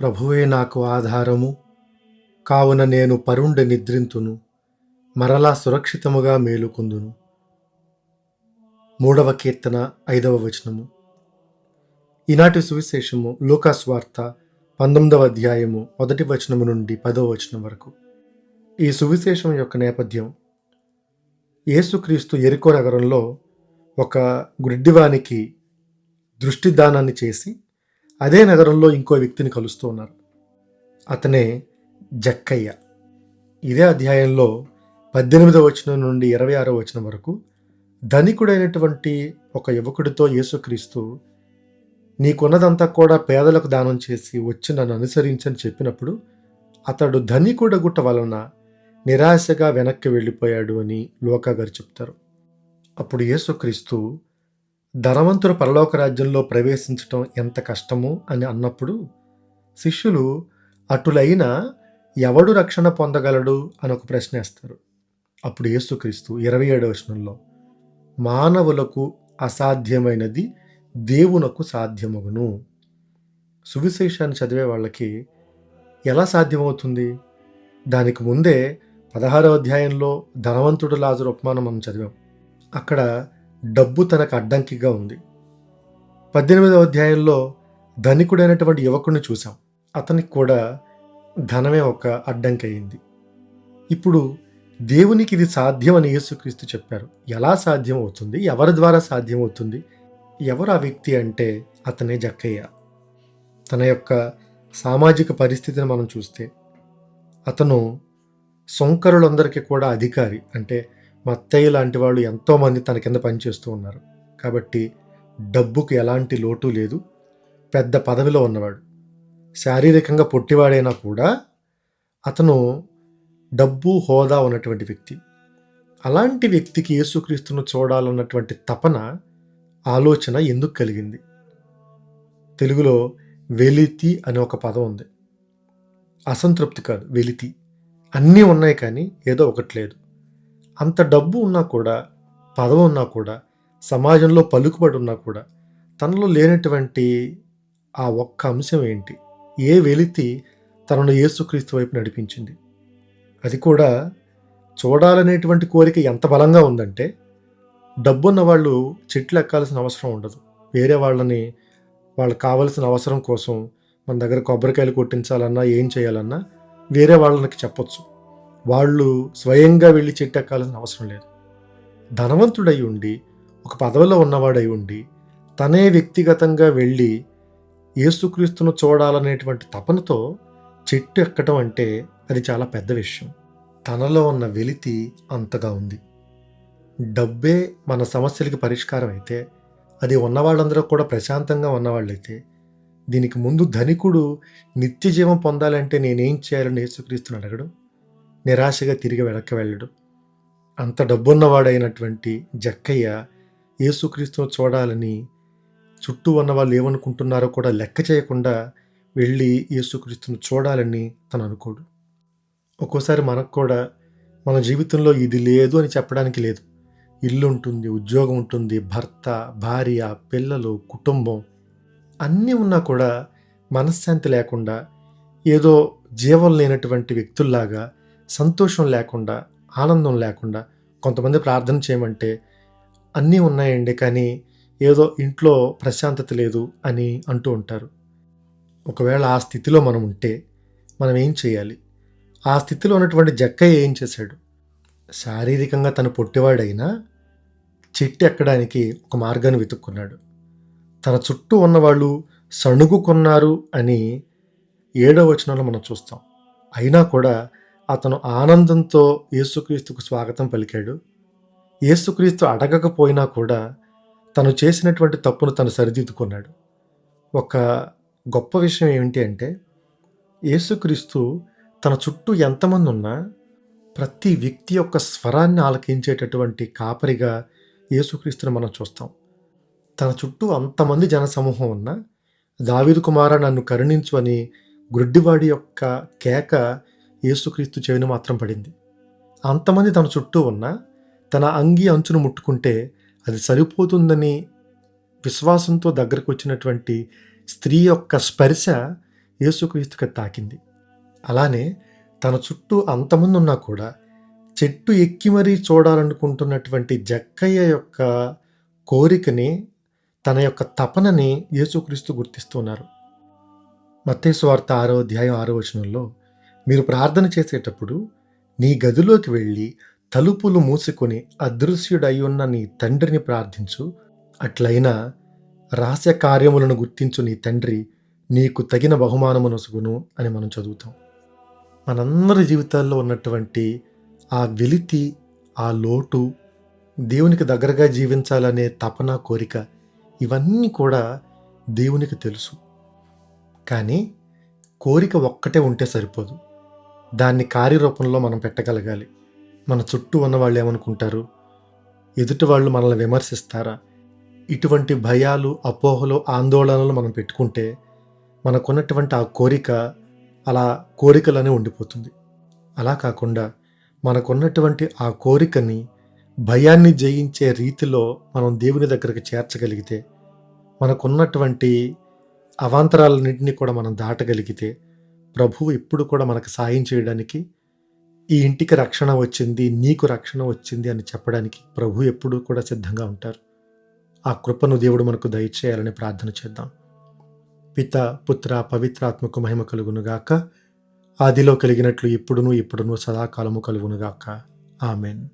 ప్రభువే నాకు ఆధారము. కావున నేను పరుండ నిద్రింతును. మరలా సురక్షితముగా మేలుకుందును. మూడవ కీర్తన ఐదవ వచనము. ఈనాటి సువిశేషము లూకాస్ వార్త పంతొమ్మిదవ అధ్యాయము మొదటి వచనము నుండి పదవ వచనం వరకు. ఈ సువిశేషం యొక్క నేపథ్యం. యేసుక్రీస్తు ఎరుకో నగరంలో ఒక గుడ్డివానికి దృష్టిదానాన్ని చేసి అదే నగరంలో ఇంకో వ్యక్తిని కలుస్తూ ఉన్నారు అతనే జక్కయ్య. ఇదే అధ్యాయంలో పద్దెనిమిదవ వచనం నుండి ఇరవై ఆరో వచనం వరకు ధనికుడైనటువంటి ఒక యువకుడితో యేసుక్రీస్తు నీకున్నదంతా కూడా పేదలకు దానం చేసి వచ్చి నన్ను అనుసరించని చెప్పినప్పుడు అతడు ధనికుడగుట వలన నిరాశగా వెనక్కి వెళ్ళిపోయాడు అని లోకా గారు చెప్తారు. అప్పుడు యేసుక్రీస్తు ధనవంతుడు పరలోక రాజ్యంలో ప్రవేశించటం ఎంత కష్టము అని అన్నప్పుడు శిష్యులు అటులైన ఎవడు రక్షణ పొందగలడు అని ఒక ప్రశ్న వేస్తారు. అప్పుడు యేసుక్రీస్తు ఇరవై ఏడవ వచనంలో మానవులకు అసాధ్యమైనది దేవునకు సాధ్యమగును. సువిశేషాన్ని చదివే వాళ్ళకి ఎలా సాధ్యమవుతుంది? దానికి ముందే పదహారవ అధ్యాయంలో ధనవంతుడు లాజరు ఉపమానం మనం చదివాం. అక్కడ డబ్బు తనకు అడ్డంకిగా ఉంది. పద్దెనిమిదవ అధ్యాయంలో ధనికుడైనటువంటి యువకుడిని చూసాం అతనికి కూడా ధనమే ఒక అడ్డంకి అయింది ఇప్పుడు దేవునికి ఇది సాధ్యమని యేసుక్రీస్తు చెప్పారు. ఎలా సాధ్యం అవుతుంది ఎవరి ద్వారా సాధ్యం అవుతుంది ఎవరు ఆ వ్యక్తి అంటే అతనే జక్కయ్య. తన యొక్క సామాజిక పరిస్థితిని మనం చూస్తే అతను సొంకరులందరికీ కూడా అధికారి. అంటే మత్తయ్య లాంటి వాళ్ళు ఎంతోమంది తన కింద పనిచేస్తూ ఉన్నారు. కాబట్టి డబ్బుకు ఎలాంటి లోటు లేదు. పెద్ద పదవిలో ఉన్నవాడు. శారీరకంగా పొట్టివాడైనా కూడా అతను డబ్బు హోదా ఉన్నటువంటి వ్యక్తి. అలాంటి వ్యక్తికి యేసుక్రీస్తును చూడాలన్నటువంటి తపన ఆలోచన ఎందుకు కలిగింది? తెలుగులో వెలితి అనే ఒక పదం ఉంది. అసంతృప్తి కాదు వెలితి. అన్నీ ఉన్నాయి కానీ ఏదో ఒకటి లేదు. అంత డబ్బు ఉన్నా కూడా పదవి ఉన్నా కూడా సమాజంలో పలుకుబడి ఉన్నా కూడా తనలో లేనటువంటి ఆ ఒక్క అంశం ఏంటి? ఏ వెలితి తనను యేసుక్రీస్తు వైపు నడిపించింది? అది కూడా చూడాలనేటువంటి కోరిక ఎంత బలంగా ఉందంటే డబ్బున్న వాళ్ళు చెట్లు ఎక్కాల్సిన అవసరం ఉండదు. వేరే వాళ్ళని వాళ్ళకి కావాల్సిన అవసరం కోసం మన దగ్గర కొబ్బరికాయలు కొట్టించాలన్నా ఏం చేయాలన్నా వేరే వాళ్ళకి చెప్పొచ్చు. వాళ్ళు స్వయంగా వెళ్ళి చెట్టు ఎక్కాల్సిన అవసరం లేదు. ధనవంతుడై ఉండి ఒక పదవిలో ఉన్నవాడై ఉండి తనే వ్యక్తిగతంగా వెళ్ళి యేసుక్రీస్తును చూడాలనేటువంటి తపనతో చెట్టు ఎక్కటం అంటే అది చాలా పెద్ద విషయం. తనలో ఉన్న వెలితి అంతగా ఉంది. డబ్బే మన సమస్యలకి పరిష్కారం అయితే అది ఉన్నవాళ్ళందరూ కూడా ప్రశాంతంగా ఉన్నవాళ్ళైతే దీనికి ముందు ధనికుడు నిత్య జీవం పొందాలంటే నేనేం చేయాలని యేసుక్రీస్తుని అడగడం? నిరాశగా తిరిగి వెనక్కి వెళ్ళడు. అంత డబ్బున్నవాడైనటువంటి జక్కయ్య యేసుక్రీస్తును చూడాలని చుట్టూ ఉన్న వాళ్ళు ఏమనుకుంటున్నారో కూడా లెక్క చేయకుండా వెళ్ళి యేసుక్రీస్తును చూడాలని తను అనుకోడు. ఒక్కోసారి మనకు కూడా మన జీవితంలో ఇది లేదు అని చెప్పడానికి లేదు. ఇల్లు ఉంటుంది ఉద్యోగం ఉంటుంది భర్త భార్య పిల్లలు కుటుంబం అన్నీ ఉన్నా కూడా మనశ్శాంతి లేకుండా ఏదో జీవం లేనటువంటి వ్యక్తుల్లాగా సంతోషం లేకుండా ఆనందం లేకుండా కొంతమంది ప్రార్థన చేయమంటే అన్నీ ఉన్నాయండి కానీ ఏదో ఇంట్లో ప్రశాంతత లేదు అని అంటూ ఉంటారు. ఒకవేళ ఆ స్థితిలో మనం ఉంటే మనం ఏం చేయాలి? ఆ స్థితిలో ఉన్నటువంటి జక్కయ్య ఏం చేశాడు? శారీరకంగా తను పొట్టివాడైనా చెట్టు ఎక్కడానికి ఒక మార్గాన్ని వెతుక్కున్నాడు. తన చుట్టూ ఉన్నవాళ్ళు సణుగుకున్నారు అని ఏడో వచనంలో మనం చూస్తాం. అయినా కూడా అతను ఆనందంతో యేసుక్రీస్తుకు స్వాగతం పలికాడు. యేసుక్రీస్తు అడగకపోయినా కూడా తను చేసినటువంటి తప్పును తను సరిదిద్దుకున్నాడు. ఒక గొప్ప విషయం ఏమిటి అంటే యేసుక్రీస్తు తన చుట్టూ ఎంతమంది ఉన్నా ప్రతి వ్యక్తి యొక్క స్వరాన్ని ఆలకించేటటువంటి కాపరిగా యేసుక్రీస్తుని మనం చూస్తాం. తన చుట్టూ అంతమంది జనసమూహం ఉన్నా దావీదు కుమార నన్ను కరుణించు అని గుడ్డివాడి యొక్క కేక యేసుక్రీస్తు చెవిని మాత్రం పడింది. అంతమంది తన చుట్టూ ఉన్న తన అంగి అంచును ముట్టుకుంటే అది సరిపోతుందని విశ్వాసంతో దగ్గరకు వచ్చినటువంటి స్త్రీ యొక్క స్పర్శ యేసుక్రీస్తుకి తాకింది. అలానే తన చుట్టూ అంతమంది ఉన్నా కూడా చెట్టు ఎక్కి మరీ చూడాలనుకుంటున్నటువంటి జక్కయ్య యొక్క కోరికని తన యొక్క తపనని యేసుక్రీస్తు గుర్తిస్తున్నారు మత్తేసు వార్త ఆరో అధ్యాయం ఆరో వచనంలో మీరు ప్రార్థన చేసేటప్పుడు నీ గదిలోకి వెళ్ళి తలుపులు మూసుకొని అదృశ్యుడై ఉన్న నీ తండ్రిని ప్రార్థించు. అట్లయినా రహస్య కార్యములను గుర్తించు నీ తండ్రి నీకు తగిన బహుమానమునసుగును అని మనం చదువుతాం. మనందరి జీవితాల్లో ఉన్నటువంటి ఆ వెలితి ఆ లోటు దేవునికి దగ్గరగా జీవించాలనే తపన కోరిక ఇవన్నీ కూడా దేవునికి తెలుసు. కానీ కోరిక ఒక్కటే ఉంటే సరిపోదు. దాన్ని కార్యరూపంలో మనం పెట్టగలగాలి. మన చుట్టూ ఉన్న వాళ్ళు ఏమనుకుంటారు? ఎదుటి వాళ్ళు మనల్ని విమర్శిస్తారా? ఇటువంటి భయాలు అపోహలు ఆందోళనలు మనం పెట్టుకుంటే మనకున్నటువంటి ఆ కోరిక అలా కోరికలనే ఉండిపోతుంది. అలా కాకుండా మనకున్నటువంటి ఆ కోరికని భయాన్ని జయించే రీతిలో మనం దేవుని దగ్గరకు చేర్చగలిగితే మనకున్నటువంటి అవాంతరాలన్నింటినీ కూడా మనం దాటగలిగితే ప్రభువు ఎప్పుడు కూడా మనకు సాయం చేయడానికి ఈ ఇంటికి రక్షణ వచ్చింది నీకు రక్షణ వచ్చింది అని చెప్పడానికి ప్రభు ఎప్పుడూ కూడా సిద్ధంగా ఉంటారు. ఆ కృపను దేవుడు మనకు దయచేయాలని ప్రార్థన చేద్దాం. పిత పుత్ర పవిత్రాత్మకు మహిమ కలుగునుగాక. ఆదిలో కలిగినట్లు ఇప్పుడును ఇప్పుడును సదాకాలము కలుగునుగాక. ఆమెన్.